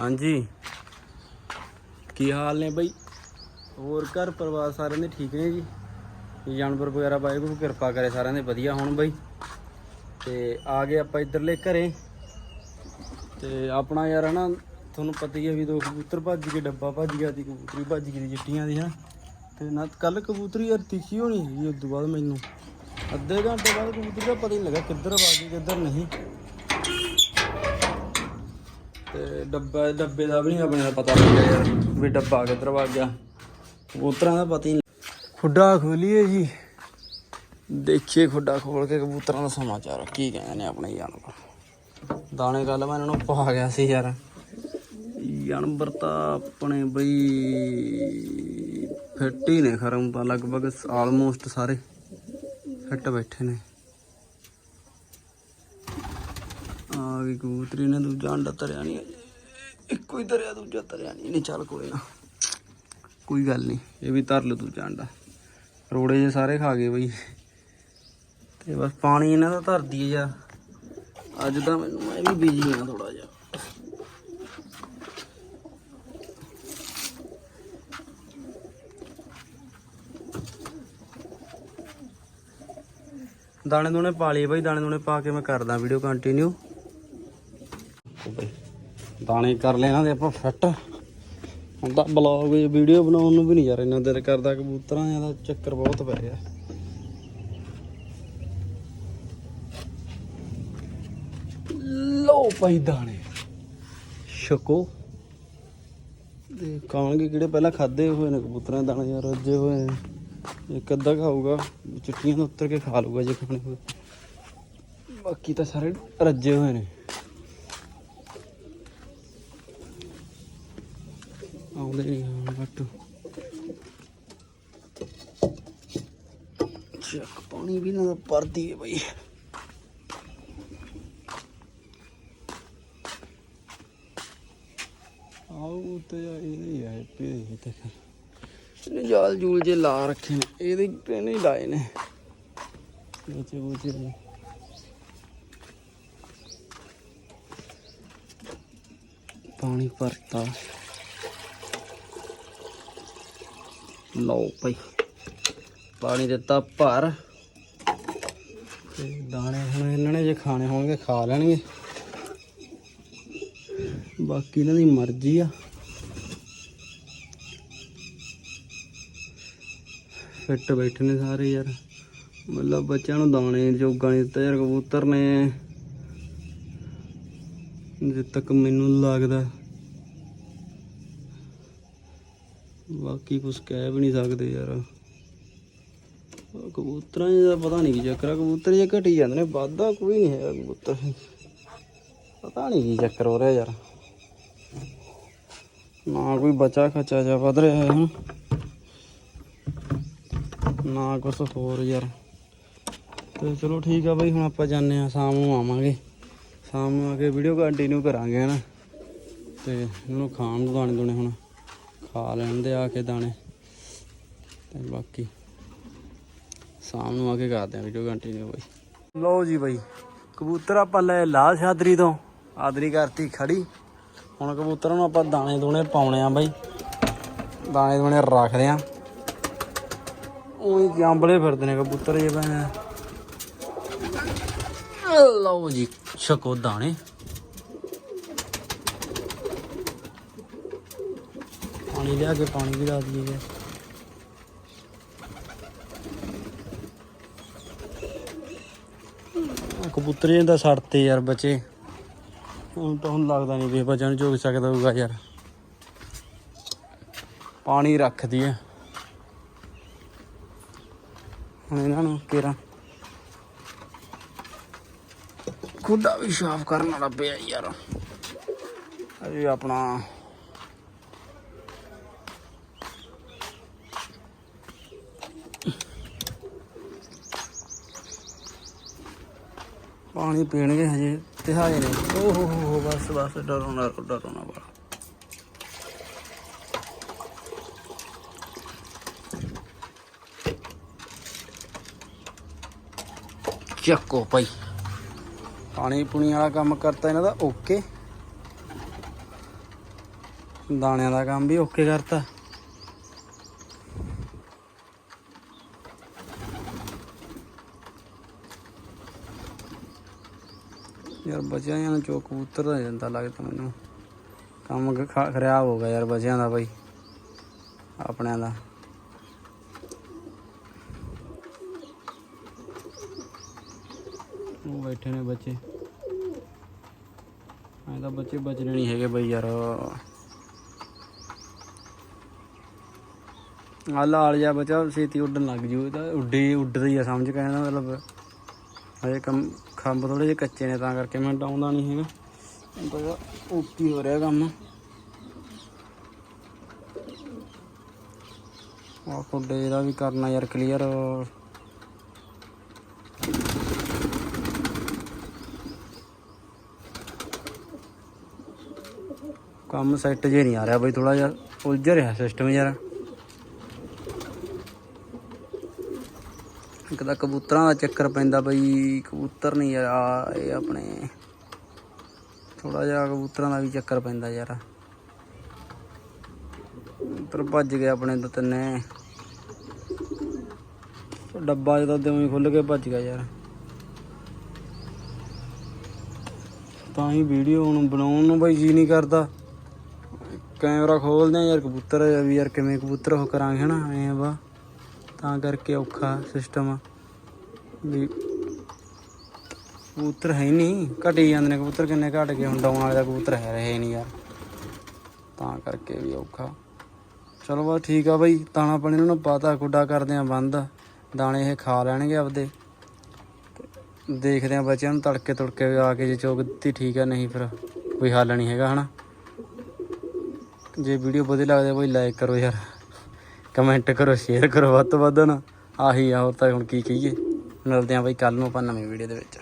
ਹਾਂਜੀ। ਕੀ ਹਾਲ ਨੇ ਬਈ? ਹੋਰ ਘਰ ਪਰਿਵਾਰ ਸਾਰਿਆਂ ਦੇ ਠੀਕ ਨੇ ਜੀ? ਜਾਨਵਰ ਵਗੈਰਾ ਵਾਹਿਗੁਰੂ ਕਿਰਪਾ ਕਰੇ ਸਾਰਿਆਂ ਦੇ, ਵਧੀਆ ਹੋਣ ਬਈ। ਤੇ ਆ ਗਏ ਆਪਾਂ ਇੱਧਰਲੇ ਘਰੇ। ਤੇ ਆਪਣਾ ਯਾਰ ਹਨਾ, ਤੁਹਾਨੂੰ ਪਤਾ ਹੀ ਹੈ ਵੀ ਦੋ ਕਬੂਤਰ ਭੱਜ ਗਏ, ਡੱਬਾ ਭੱਜ ਗਿਆ ਦੀ ਕਬੂਤਰੀ ਭੱਜ ਗਈ ਚਿੱਟੀਆਂ ਦੀ ਹਨਾ। ਤੇ ਨਾ ਕੱਲ ਕਬੂਤਰੀ ਯਾਰ ਤਿੱਖੀ ਹੋਣੀ ਹੈਗੀ ਉਸ ਤੋਂ ਬਾਅਦ ਮੈਨੂੰ। ਅੱਧੇ ਘੰਟੇ ਬਾਅਦ ਕਬੂਤਰੀ ਦਾ ਪਤਾ ਹੀ ਨਹੀਂ ਲੱਗਾ ਕਿੱਧਰ ਆ ਗਈ, ਕਿੱਧਰ ਨਹੀਂ। ਤੇ ਡੱਬਾ ਡੱਬੇ ਦਾ ਵੀ ਨਹੀਂ ਆਪਣੇ ਦਾ ਪਤਾ ਲੱਗਿਆ ਯਾਰ ਵੀ ਡੱਬਾ ਕਿੱਧਰ ਵਗ ਗਿਆ। ਕਬੂਤਰਾਂ ਦਾ ਪਤਾ ਹੀ ਨਹੀਂ। ਖੁੱਡਾ ਖੋਲੀਏ ਜੀ। ਦੇਖੀਏ ਖੁੱਡਾ ਖੋਲ ਕੇ ਕਬੂਤਰਾਂ ਦਾ ਸਮਾਚਾਰ ਕੀ ਕਹਿੰਦੇ ਨੇ ਆਪਣੇ ਜਾਨਵਰ ਦਾਣੇ ਗੱਲ ਮੈਂ ਇਹਨਾਂ ਨੂੰ ਪਾ ਗਿਆ ਸੀ ਯਾਰ। ਜਾਨਵਰ ਤਾਂ ਆਪਣੇ ਬਈ ਫਿੱਟ ਹੀ ਨੇ ਖਰਮ ਤਾਂ ਲਗਭਗ ਆਲਮੋਸਟ ਸਾਰੇ ਫਿੱਟ ਬੈਠੇ ਨੇ। ਆ ਵੀ ਕਬੂਤਰੀ ਨੇ ਦੂਜਾ ਅੰਡਾ ਤਰਿਆ ਨਹੀਂ ਇੱਕੋ ਹੀ ਤਰਿਆ, ਦੂਜਾ ਤਰਿਆ ਨਹੀਂ ਨਹੀਂ ਚੱਲ ਕੋਈ ਨਾ। ਕੋਈ ਗੱਲ ਨਹੀਂ ਇਹ ਵੀ ਧਰ ਲੂ ਦੂਜਾ ਅੰਡਾ। ਰੋੜੇ ਜੇ ਸਾਰੇ ਖਾ ਗਏ ਬਈ। ਤੇ ਬਸ ਪਾਣੀ ਇਹਨਾਂ ਦਾ ਧਰਦੀ ਦਈਏ ਅੱਜ ਤਾਂ ਮੈਨੂੰ, ਮੈਂ ਵੀ ਬਿਜ਼ੀ ਆ ਥੋੜਾ ਜਿਹਾ। ਦਾਣੇ ਦੂਣੇ ਪਾ ਲਏ ਬਾਈ। ਦਾਣੇ ਦੂਣੇ ਪਾ ਕੇ ਮੈਂ ਕਰਦਾ ਵੀਡੀਓ ਕੰਟੀਨਿਊ ਦਾਣੇ ਕਰ ਲੈ ਇਹਨਾਂ ਦੇ ਆਪਾਂ ਫਿੱਟ। ਹੁਣ ਤਾਂ ਬਲੌਗ ਵੀਡੀਓ ਬਣਾਉਣ ਨੂੰ ਵੀ ਨਹੀਂ ਯਾਰ ਇਹਨਾਂ ਦਿਲ ਕਰਦਾ, ਕਬੂਤਰਾਂ ਦਾ ਚੱਕਰ ਬਹੁਤ ਪੈ ਗਿਆ ਲੋ ਪਈ ਦਾਣੇ। ਛਕੋ। ਤੇ ਖਾਣਗੇ ਕਿਹੜੇ, ਪਹਿਲਾਂ ਖਾਦੇ ਹੋਏ ਨੇ ਕਬੂਤਰਾਂ ਦੇ ਦਾਣੇ ਯਾਰ, ਰੱਜੇ ਹੋਏ ਨੇ। ਇੱਕ ਅੱਧਾ ਖਾਊਗਾ, ਚਿੱਟੀਆਂ ਤੋਂ ਉੱਤਰ ਕੇ ਖਾ ਲੂਗਾ ਜੇ ਖਾਣੇ ਹੋਏ। ਬਾਕੀ ਤਾਂ ਸਾਰੇ ਰੱਜੇ ਹੋਏ ਨੇ। ਆਉਂਦੇ ਨਹੀਂ ਹਾਂ ਬੱਟ ਚੱਕ, ਪਾਣੀ ਵੀ ਨਾ ਪਰਦੀ ਹੈ ਬਈ। ਆਉ ਤੇ ਇਹ ਨਹੀਂ ਹੈ ਪੀ ਇਹ ਤੇ ਇਹਨੇ ਜਾਲ ਜੂਲ ਜੇ ਲਾ ਰੱਖੇ ਨੇ, ਇਹਦੇ ਤੇ ਨਹੀਂ ਲਾਏ ਨੇ। ਨੀਚੇ ਬੂਚੇ ਨੇ। ਪਾਣੀ ਭਰਤਾ। ਲਓ ਭਾਈ, ਪਾਣੀ ਦਿੱਤਾ ਭਰ। ਤੇ ਦਾਣੇ ਹੁਣ ਇਹਨਾਂ ਨੇ ਜੇ ਖਾਣੇ ਹੋਣਗੇ, ਖਾ ਲੈਣਗੇ। ਬਾਕੀ ਇਹਨਾਂ ਦੀ ਮਰਜ਼ੀ ਆ। ਫਿੱਟ ਬੈਠੇ ਨੇ ਸਾਰੇ ਯਾਰ। ਮਤਲਬ ਬੱਚਿਆਂ ਨੂੰ ਦਾਣੇ ਜੋਗਾ ਨਹੀਂ ਦਿੱਤਾ ਯਾਰ, ਕਬੂਤਰ ਨੇ। ਜਿੱਥੇ ਤੱਕ ਮੈਨੂੰ ਲੱਗਦਾ। ਬਾਕੀ ਕੁਝ ਕਹਿ ਵੀ ਨਹੀਂ ਸਕਦੇ ਯਾਰ। ਕਬੂਤਰਾਂ ਦਾ ਪਤਾ ਨਹੀਂ ਕੀ ਚੱਕਰ ਆ, ਕਬੂਤਰ ਜੇ ਘਟੀ ਜਾਂਦੇ ਨੇ, ਵਾਧਾ ਕੋਈ ਨਹੀਂ ਹੈਗਾ ਕਬੂਤਰ। ਪਤਾ ਨਹੀਂ ਕੀ ਚੱਕਰ ਹੋ ਰਿਹਾ ਯਾਰ। ਨਾ ਕੋਈ ਬਚਾ ਖਚਾ ਜਾ ਵਧ ਰਿਹਾ ਹੈ। ਹੁਣ ਨਾ ਕੁਛ ਹੋਰ ਯਾਰ। ਤੇ ਚਲੋ ਠੀਕ ਆ ਬਈ, ਹੁਣ ਆਪਾਂ ਜਾਂਦੇ ਆ ਸ਼ਾਮ ਨੂੰ ਆਵਾਂਗੇ। ਸ਼ਾਮ ਨੂੰ ਆ ਕੇ ਵੀਡੀਓ ਕੰਟੀਨਿਊ ਕਰਾਂਗੇ, ਹਨਾ। ਤੇ ਇਹਨੂੰ ਖਾਣ ਨੂੰ ਦਾਣੇ ਦੁਣੇ ਹੁਣ। ਖਾ ਲੈਣ ਦੇ ਆ ਕੇ ਦਾਣੇ। ਤੇ ਬਾਕੀ ਸ਼ਾਮ ਨੂੰ ਆ ਕੇ ਕਰਦੇ ਆ ਵੀਡੀਓ ਕੰਟੀਨਿਊ ਬਈ। ਲਓ ਜੀ ਬਈ, ਕਬੂਤਰ ਆਪਾਂ ਲੈ ਲਾ ਸ਼ਾਦਰੀ ਤੋਂ। ਆਦਰੀ ਕਰਤੀ ਖੜੀ। ਹੁਣ ਕਬੂਤਰਾਂ ਨੂੰ ਆਪਾਂ ਦਾਣੇ ਦੂਣੇ ਪਾਉਣੇ ਆ ਬਾਈ। ਦਾਣੇ ਦੂਣੇ ਰੱਖਦੇ ਆ। ਉਹੀ ਜਾਂਬਲੇ ਫਿਰਦੇ ਨੇ ਕਬੂਤਰ ਜੇ ਬੈ ਲਓ ਜੀ, ਛਕੋ ਦਾਣੇ। ਪਾਣੀ ਲਿਆ ਕੇ ਪਾਣੀ ਵੀ ਲਾ ਦਈਏ ਯਾਰ ਕਬੂਤਰੇ ਦਾ ਸੜਤੇ ਯਾਰ ਬੱਚੇ। ਹੁਣ ਤਾਂ ਹੁਣ ਲੱਗਦਾ ਨਹੀਂ ਵੀ ਇਹ ਝੋਕ ਸਕਦਾ ਹੋਊਗਾ ਯਾਰ। ਪਾਣੀ ਰੱਖ ਦਈਏ। ਹੁਣ ਇਹਨਾਂ ਨੂੰ ਕੇਰਾ। ਖੁੱਡਾ ਵੀ ਸਾਫ਼ ਕਰਨ ਵਾਲਾ ਪਿਆ ਯਾਰ। ਅਜੇ ਆਪਣਾ ਪਾਣੀ ਪੀਣਗੇ ਹਜੇ ਤਿਹਾਏ ਨੇ। ਓ ਹੋ ਹੋ ਹੋ ਬਸ ਬਸ ਡਰੋ ਨਾ ਡਰੋ ਨਾ ਚੱਕੋ ਭਾਈ। ਪਾਣੀ ਪੁਣੀ ਵਾਲਾ ਕੰਮ ਕਰਤਾ ਇਹਨਾਂ ਦਾ ਓਕੇ। ਦਾਣਿਆਂ ਦਾ ਕੰਮ ਵੀ ਓਕੇ ਕਰਤਾ। ਯਾਰ ਬਚਿਆ ਨੂੰ ਚੋ ਕਬੂਤਰ ਦਾ ਜਾਂਦਾ ਲੱਗਦਾ ਮੈਨੂੰ। ਕੰਮ ਖਰਾਬ ਹੋ ਗਿਆ ਯਾਰ ਬਚਿਆਂ ਦਾ ਬਾਈ, ਆਪਣਿਆਂ ਦਾ। ਉਹ ਬੈਠੇ ਨੇ ਬੱਚੇ। ਐਂ ਤਾਂ ਬੱਚੇ ਬਚਣੇ ਨਹੀਂ ਹੈਗੇ ਬਈ ਯਾਰ। ਆ ਲਾਲ ਜਾ ਬੱਚਾ ਛੇਤੀ ਉੱਡਣ ਲੱਗ ਜੂ, ਇਹ ਤਾਂ ਉੱਡੀ, ਉੱਡਦਾ ਹੀ ਆ ਸਮਝ, ਕਹਿਣ ਮਤਲਬ। ਹਜੇ ਕੰਮ ਖੰਭ ਥੋੜੇ ਜਿਹੇ ਕੱਚੇ ਨੇ ਤਾਂ ਕਰਕੇ ਮੈਂ ਡਾਉਂਦਾ ਨਹੀਂ ਹੈਗਾ। ਬੜਾ ਓਪੀ ਹੋ ਰਿਹਾ ਕੰਮ। ਆ ਖੁੱਡੇ ਇਹਦਾ ਵੀ ਕਰਨਾ ਯਾਰ ਕਲੀਅਰ ਕੰਮ ਸੈੱਟ ਜੇ ਨਹੀਂ ਆ ਰਿਹਾ ਬਈ ਥੋੜਾ ਜਿਹਾ ਉਲਝ ਰਿਹਾ ਸਿਸਟਮ ਯਾਰ। ਇੱਕ ਤਾਂ ਕਬੂਤਰਾਂ ਦਾ ਚੱਕਰ ਪੈਂਦਾ ਬਈ, ਕਬੂਤਰ ਨਹੀਂ ਯਾਰ, ਆ ਇਹ ਆਪਣੇ ਥੋੜਾ ਜਿਹਾ ਕਬੂਤਰਾਂ ਦਾ ਵੀ ਚੱਕਰ ਪੈਂਦਾ ਯਾਰ। ਕਬੂਤਰ ਭੱਜ ਗਏ ਆਪਣੇ ਦੋ ਤਿੰਨੇ। ਡੱਬਾ ਜਦੋਂ ਦਿਉਂ ਹੀ ਖੁੱਲ ਕੇ ਭੱਜ ਗਿਆ ਯਾਰ। ਤਾਂ ਹੀ ਵੀਡੀਓ ਹੁਣ ਬਣਾਉਣ ਨੂੰ ਬਈ ਜੀ ਨਹੀਂ ਕਰਦਾ। ਕੈਮਰਾ ਖੋਲਦੇ ਆ ਯਾਰ ਕਬੂਤਰ, ਵੀ ਯਾਰ ਕਿਵੇਂ ਕਬੂਤਰ ਉਹ ਕਰਾਂਗੇ ਹਨਾ, ਐ ਵਾ। ਤਾਂ ਕਰਕੇ ਔਖਾ ਸਿਸਟਮ ਵੀ ਕਬੂਤਰ ਹੈ ਹੀ ਨਹੀਂ। ਘਟੀ ਜਾਂਦੇ ਨੇ ਕਬੂਤਰ, ਕਿੰਨੇ ਘਟ ਗਏ। ਹੁਣ ਡਾਉਣ ਵਾਲੇ ਦਾ ਕਬੂਤਰ ਹੈ ਰਹੇ ਨਹੀਂ ਯਾਰ। ਤਾਂ ਕਰਕੇ ਵੀ ਔਖਾ। ਚਲੋ ਬਸ ਠੀਕ ਆ ਬਈ। ਦਾਣਾ ਪਾਣੀ ਇਹਨਾਂ ਨੂੰ ਪਾਤਾ ਗੁੱਡਾ ਕਰਦੇ ਆ ਬੰਦ। ਦਾਣੇ ਇਹ ਖਾ ਲੈਣਗੇ ਆਪਦੇ। ਦੇਖਦੇ ਆ ਬੱਚਿਆਂ ਨੂੰ ਤੜਕੇ ਤੁੜਕੇ ਆ ਕੇ ਜੇ ਚੋਕ ਦਿੱਤੀ ਠੀਕ ਆ, ਨਹੀਂ ਫਿਰ ਕੋਈ ਹੱਲ ਨਹੀਂ ਹੈਗਾ, ਹਨਾ। ਜੇ ਵੀਡੀਓ ਵਧੀਆ ਲੱਗਦੀ ਆ ਬਈ ਲਾਈਕ ਕਰੋ ਯਾਰ। ਕਮੈਂਟ ਕਰੋ ਸ਼ੇਅਰ ਕਰੋ ਵੱਧ ਤੋਂ ਵੱਧ ਨਾ। ਆਹੀ ਆ, ਹੋਰ ਤਾਂ ਹੁਣ ਕੀ ਕਹੀਏ। ਮਿਲਦੇ ਆ ਬਈ ਕੱਲ ਨੂੰ ਆਪਾਂ ਨਵੀਂ ਵੀਡੀਓ ਦੇ ਵਿੱਚ।